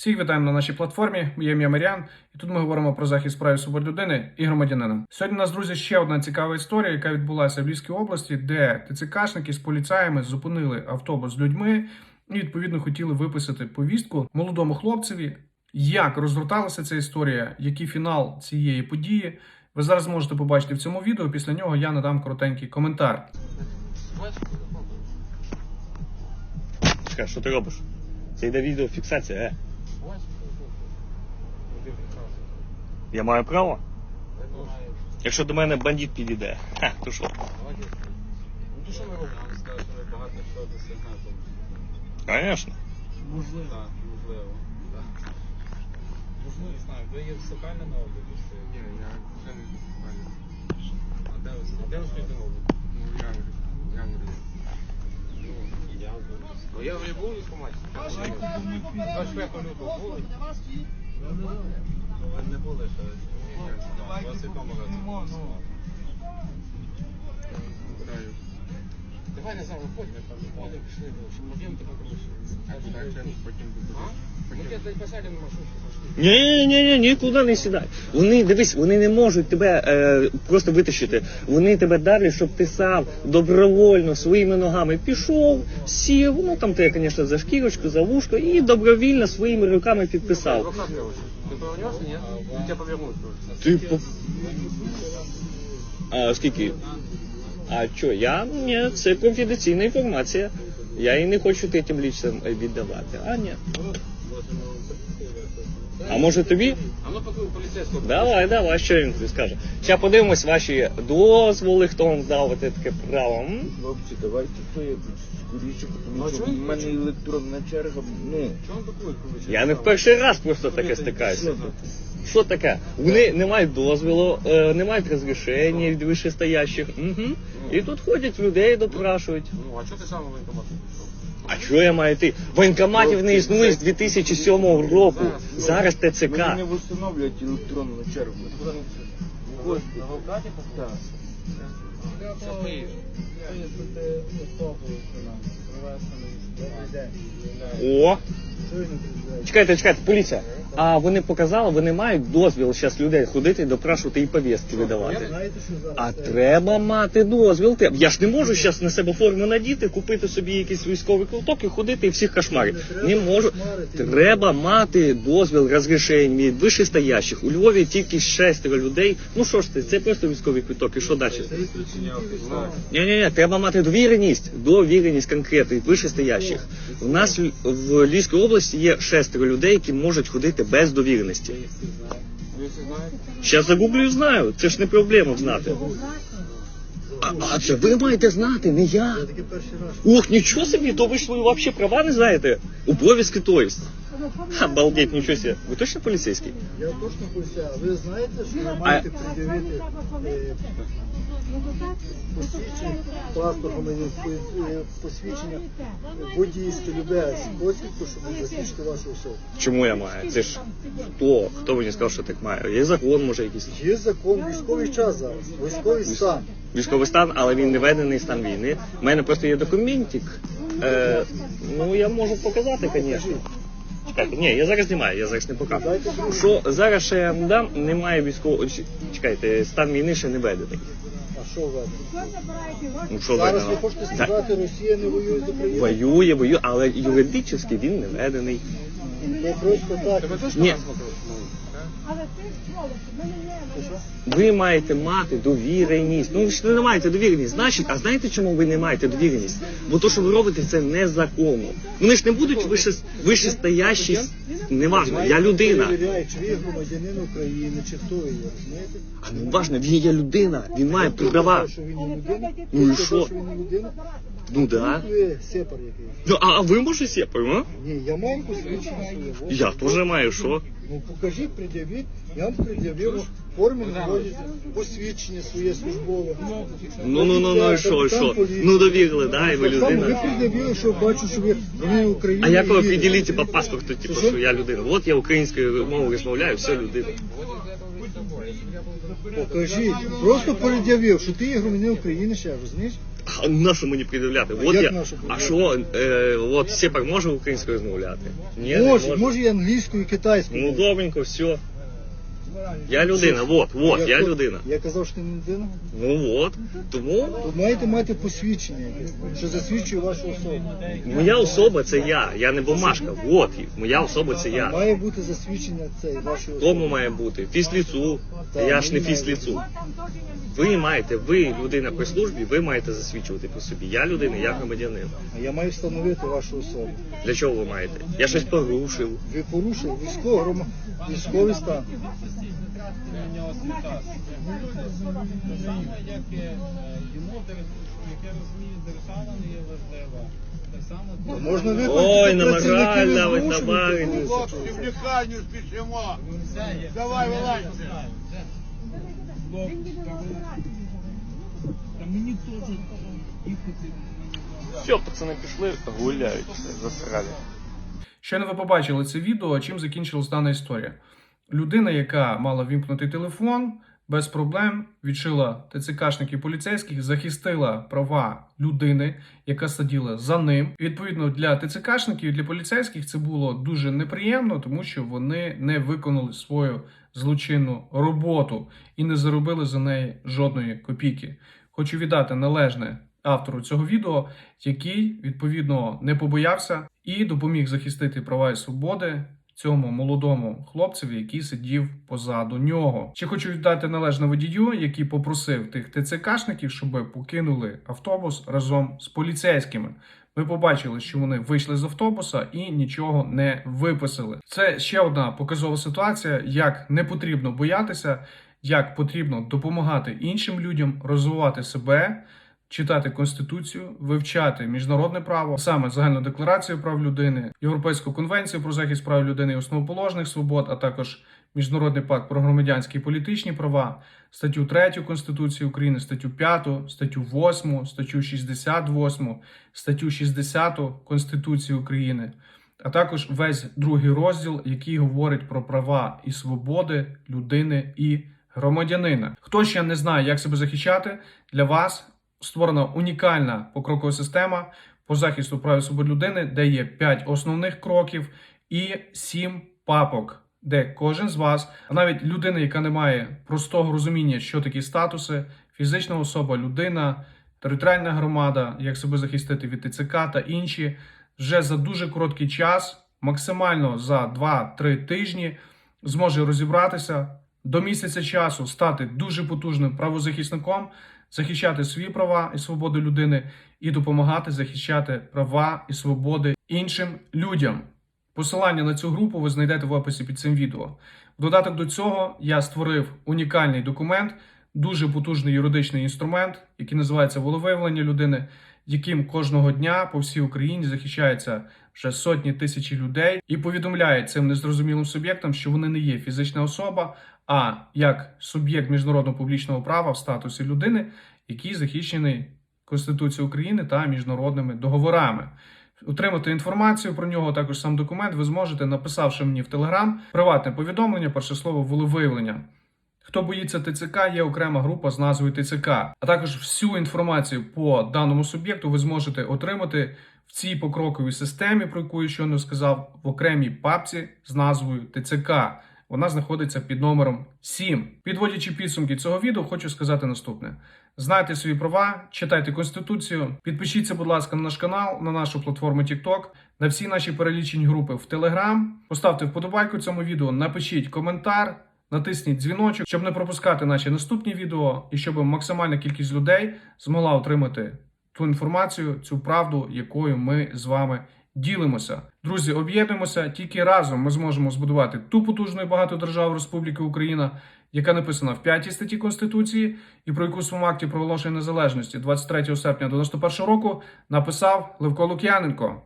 Всіх вітаємо на нашій платформі. Я ім'я Маріан, і тут ми говоримо про захист прав і свобод людини і громадянина. Сьогодні у нас, друзі, ще одна цікава історія, яка відбулася в Львівській області, де ТЦКшники з поліцаями зупинили автобус з людьми і відповідно хотіли виписати повістку молодому хлопцеві. Як розгорталася ця історія, який фінал цієї події, ви зараз можете побачити в цьому відео. Після нього я надам коротенький коментар. Що ти робиш? Це йде відеофіксація, е. Я маю право? Якщо до мене бандит підійде, ха, то що? Ну то що ми робимо? Я вам скажу, що багато що досягнете. Звісно. Можливо. Так, можливо. Можливо, не знаю, ви є сокальне на обліку? Ні, я вже не знаю. А де ви а де ви на обліку? Ну, я говорю, я говорю. Ну, і я вже. Ну, я вже був в військкоматі. 25 лютого були? Ну, ви не були ще. У вас в якому. Давай назад виходь, ми там пішли, щоб тебе. Так, потім буду. Ні, ні, ні, нікуди не сідай. Вони, дивись, вони не можуть тебе е, просто витащити. Вони тебе далі, щоб ти сам добровольно своїми ногами пішов, сів, ну там ти, звісно, за шкірочку, за вушко, і добровільно своїми руками підписав. Повернешься, нет? Повернуть? Ти. А скільки? А що, я? Ні, це конфіденційна інформація. Я її не хочу третім лічцям віддавати. А ні. А може тобі? А ну поки поліцейського. Давай, давай, що він тобі скаже. Зараз подивимось ваші дозволи, хто вам дав оте таке право. М? Хлопці, давайте то я скоріше, Ну, а тому що в ви мене електронна черга, ну. Я не в перший раз просто таке стикаюся. Що таке? Вони не мають дозволу, е, не мають розрішення від вищестоящих. Угу. І тут ходять людей, допрашують. Ну, а чого ти сам в воєнкомат не пішов? А що я маю йти? Воєнкоматів не існує з 2007 року. Зараз ТЦК. Вони не встановлюють електронну чергу. Ось, так. О! Чекайте, чекайте, поліція. А вони показали, вони мають дозвіл зараз людей ходити, допрашувати і повістки видавати. А треба мати дозвіл. Я ж не можу зараз на себе форму надіти, купити собі якийсь військовий квиток і ходити і всіх кошмарити. Не можу. Треба мати дозвіл розрішень від вищестоящих. У Львові тільки шестеро людей. Ну що ж це, це просто військовий квиток. І що далі? Ні, ні, ні, треба мати довіреність, довіреність конкретно від вищестоящих. У нас в- Львівській області є шестеро людей, які можуть ходити без довіреності. Ви? Зараз загублю і знаю, це ж не проблема знати. А, а це ви маєте знати, не я. Ох, нічого собі, то ви ж свої взагалі права не знаєте. Обов'язки то есть. Обалдеть, нічого себе. Ви точно поліцейський? Я точно. А ви знаєте, що ви маєте пред'явити посвідчення, паспорт громадянського е, посвідчення водійське любе посвідку, щоб засвідчити вашу особу. Чому я маю? Це ж хто? Хто мені сказав, що так маю? Є закон, може якийсь. Є закон, військовий час зараз, військовий стан. Військовий стан, але він не введений стан війни. У мене просто є документик. Е, ну я можу показати, звісно. Чекайте, ні, я зараз знімаю, я зараз не покажу. Що зараз ще я вам дам, немає військового. Чекайте, стан війни ще не введений. Що ви? Ну що Зараз ви введено? хочете Так. сказати, Росія не воює з Україною? Воює, воює, але юридично він не введений. Ви просто так. Тебе точно Ні. нас смотрели? Ви маєте мати довіреність. Ну ви ж не маєте довіреність. Значить, а знаєте, чому ви не маєте довіреність? Бо то, що ви робите, це незаконно. Вони ж не будуть вище, вищестоящі. Неважно, я людина. Чи ви громадянин України, чи хто є, розумієте? А не важно, він є людина, він має права. Що він не людина? Ну і що? що він не людина? Ну да. Ви сепар якийсь. Ну, а, а ви може сєпаємо, а? Ні, я маю посвідчення своє. Я теж маю, що? Ну покажіть, пред'явіть. Я вам пред'явив в формі посвідчення своє службове. Ну ну ну ну і що, і що? Ну довірили, да, і ви ви людина. пред'явили, що бачу, що ви ви України. А як ви определите по паспорту, типу, що я людина? От я українською мовою розмовляю, все людина. Покажіть. Просто пред'явив, що ти є громадянин України ще, розумієш? А не мені пред'являти? А От як я, на що а що, е, от Сєпар може українською розмовляти? Ні, не Може, може і англійською, і китайською. Ну добренько, все. Я людина, от, от, я людина. Я казав, що ти не людина. Ну от, тому То маєте мати посвідчення, якесь, що засвідчує вашу особу. моя особа це я, я не бумажка. От, моя особа це я. Має бути засвідчення цієї вашої особи. Кому має бути? Фісліцу. Так, Я ж не має. Ви маєте, ви людина при службі, ви маєте засвідчувати при собі. Я людина, я громадянин. А я маю встановити вашу особу. Для чого ви маєте? Я щось порушив. Ви порушили військовий, грома... військовий стан. Те саме, як і, е, йому, яке розуміє, держава не є важлива. Так само Ну, Можна викликати Ой, на працівників мораль СБУ, давить щоб добавить. Хлопці, в лікарню спішимо. Давай, вилазь. Все, пацани пішли, гуляють, засрали. Щойно ви побачили це відео, чим закінчилась дана історія. Людина, яка мала вімкнутий телефон, без проблем відшила ТЦКшників поліцейських, захистила права людини, яка сиділа за ним. Відповідно, для ТЦКшників і для поліцейських це було дуже неприємно, тому що вони не виконали свою злочинну роботу і не заробили за неї жодної копійки. Хочу віддати належне автору цього відео, який відповідно не побоявся і допоміг захистити права і свободи цьому молодому хлопцеві, який сидів позаду нього. Ще хочу віддати належне водію, який попросив тих ТЦКшників, щоб покинули автобус разом з поліцейськими. Ми побачили, що вони вийшли з автобуса і нічого не виписали. Це ще одна показова ситуація, як не потрібно боятися, як потрібно допомагати іншим людям розвивати себе читати конституцію, вивчати міжнародне право, саме загальну декларацію прав людини, Європейську конвенцію про захист прав людини і основоположних свобод, а також Міжнародний пакт про громадянські і політичні права, статтю 3 Конституції України, статтю 5, статтю 8, статтю 68, статтю 60 Конституції України. А також весь другий розділ, який говорить про права і свободи людини і громадянина. Хто ще не знає, як себе захищати, для вас створена унікальна покрокова система по захисту прав і свобод людини, де є 5 основних кроків і 7 папок, де кожен з вас, а навіть людина, яка не має простого розуміння, що такі статуси, фізична особа, людина, територіальна громада, як себе захистити від ТЦК та інші, вже за дуже короткий час, максимально за 2-3 тижні, зможе розібратися до місяця часу, стати дуже потужним правозахисником захищати свої права і свободи людини і допомагати захищати права і свободи іншим людям. Посилання на цю групу ви знайдете в описі під цим відео. В додаток до цього я створив унікальний документ, дуже потужний юридичний інструмент, який називається волевиявлення людини, яким кожного дня по всій Україні захищаються вже сотні тисячі людей і повідомляє цим незрозумілим суб'єктам, що вони не є фізична особа, а як суб'єкт міжнародного публічного права в статусі людини, який захищений Конституцією України та міжнародними договорами. Отримати інформацію про нього, також сам документ, ви зможете, написавши мені в Телеграм приватне повідомлення, перше слово волевиявлення. Хто боїться ТЦК, є окрема група з назвою ТЦК. А також всю інформацію по даному суб'єкту ви зможете отримати в цій покроковій системі, про яку я щойно сказав, в окремій папці з назвою ТЦК. Вона знаходиться під номером 7. Підводячи підсумки цього відео, хочу сказати наступне: знайте свої права, читайте конституцію, підпишіться, будь ласка, на наш канал, на нашу платформу TikTok, на всі наші перелічені групи в Telegram. Поставте вподобайку цьому відео, напишіть коментар. Натисніть дзвіночок, щоб не пропускати наші наступні відео, і щоб максимальна кількість людей змогла отримати ту інформацію, цю правду, якою ми з вами ділимося. Друзі, об'єднуємося. Тільки разом ми зможемо збудувати ту потужну і багату державу Республіки Україна, яка написана в п'ятій статті Конституції, і про яку своєму акті проголошення незалежності 23 серпня 91 року написав Левко Лук'яненко.